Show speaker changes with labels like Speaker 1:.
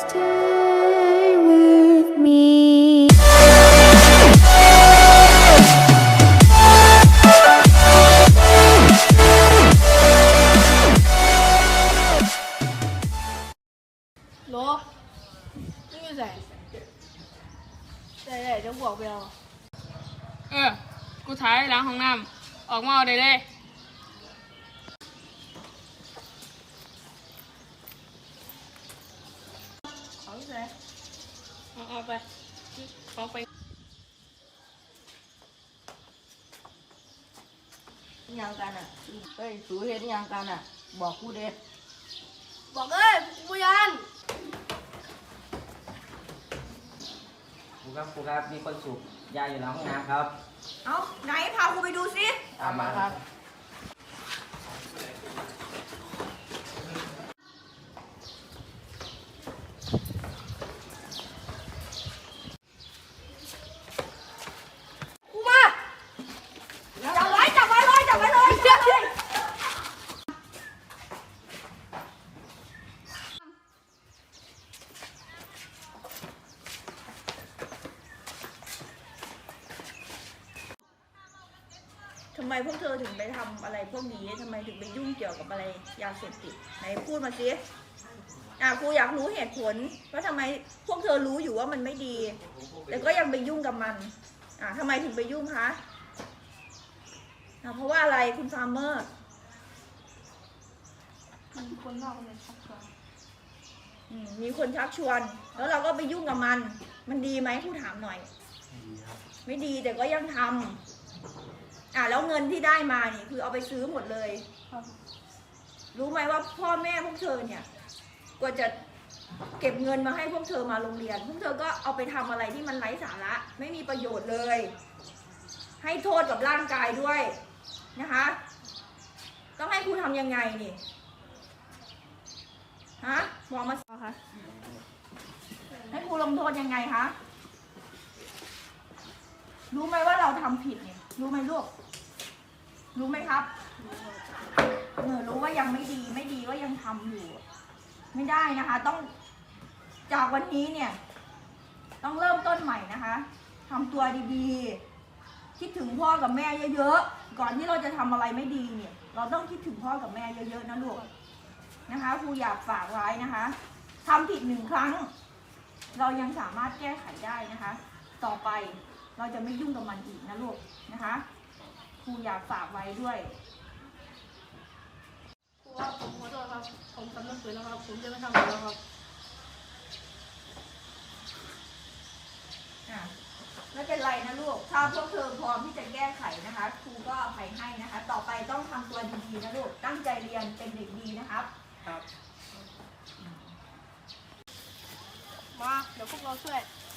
Speaker 1: Stay with me.
Speaker 2: โหลนี่อยู่ใส่ใส่ได้จะบอกไปเอา
Speaker 3: เออ กูถ่ายล้างห้องน้ำออกมาเอาได้เลย
Speaker 2: เอาใส่
Speaker 3: เอาเอาไปเอาไป
Speaker 4: ยังกันอะเฮ้ยสูเห็นยังกันอะ บอกกูเด้
Speaker 2: บอกเอ้ยกูยัน
Speaker 5: ครูครับครูครับมีคนสูบยาอยู่ในห้องน้ำครับ
Speaker 4: เอาไหนพากูไปดูสิ
Speaker 5: ตามมาครับ
Speaker 2: กูมา
Speaker 4: จับไว้จับไว้เลยจับไว้เลยจับเลย ทำไมพวกเธอถึงไปทำอะไรพวกนี้ทำไมถึงไปยุ่งเกี่ยวกับอะไรยาเสพติดไหนพูดมาสิอะครูอยากรู้เหตุผลว่าทำไมพวกเธอรู้อยู่ว่ามันไม่ดี แต่ก็ยังไปยุ่งกับมัน อะทำไมถึงไปยุ่งคะอะเพราะว่าอะไรคุณฟาร์มเมอร์
Speaker 2: มันคนนอกมันชักชวน
Speaker 4: อืมมีคนชักชวน แล้วเราก็ไปยุ่งกับมัน มันดีไหมผู้ถามหน่อยไม่ดีแต่ก็ยังทำ อะแล้วเงินที่ได้มานี่คือเอาไปซื้อหมดเลย
Speaker 2: ครับ
Speaker 4: รู้ไหมว่าพ่อแม่พวกเธอเนี่ยกว่าจะเก็บเงินมาให้พวกเธอมาโรงเรียน พวกเธอก็เอาไปทำอะไรที่มันไร้สาระ ไม่มีประโยชน์เลย ให้โทษกับร่างกายด้วยนะคะ ต้องให้ครูทำยังไงนี่ฮะบอกมาสิ
Speaker 2: เอาค่ะ
Speaker 4: ให้ครูลงโทษยังไงคะรู้ไหมว่าเราทำผิดเนี่ย รู้ไหมลูก รู้ไหมครับเออรู้ว่ายังไม่ดี ไม่ดีก็ยังทำอยู่ ไม่ได้นะคะ ต้องจากวันนี้เนี่ย ต้องเริ่มต้นใหม่นะคะทำตัวดีๆ คิดถึงพ่อกับแม่เยอะๆ ก่อนที่เราจะทำอะไรไม่ดีเนี่ย เราต้องคิดถึงพ่อกับแม่เยอะๆนะลูกนะคะครูอยากฝากไว้นะคะทำผิดหนึ่งครั้ง เรายังสามารถแก้ไขได้นะคะ ต่อไป เราจะไม่ยุ่งกับมันอีกนะลูกนะคะครูอยากฝากไว้ด้วย
Speaker 2: ครูครับผมขอโทษครับผมสำนึกผิดแล้วครับผมจะไม่ทำอีกแล้วครับ
Speaker 4: อะไม่เป็นไรนะลูก ถ้าพวกเธอพร้อมที่จะแก้ไขนะคะ ครูก็อภัยให้นะคะ ต่อไปต้องทำตัวดีๆนะลูก ตั้งใจเรียนเป็นเด็กดีนะครับ
Speaker 2: มา เดี๋ยวพวกเราช่วย
Speaker 4: อ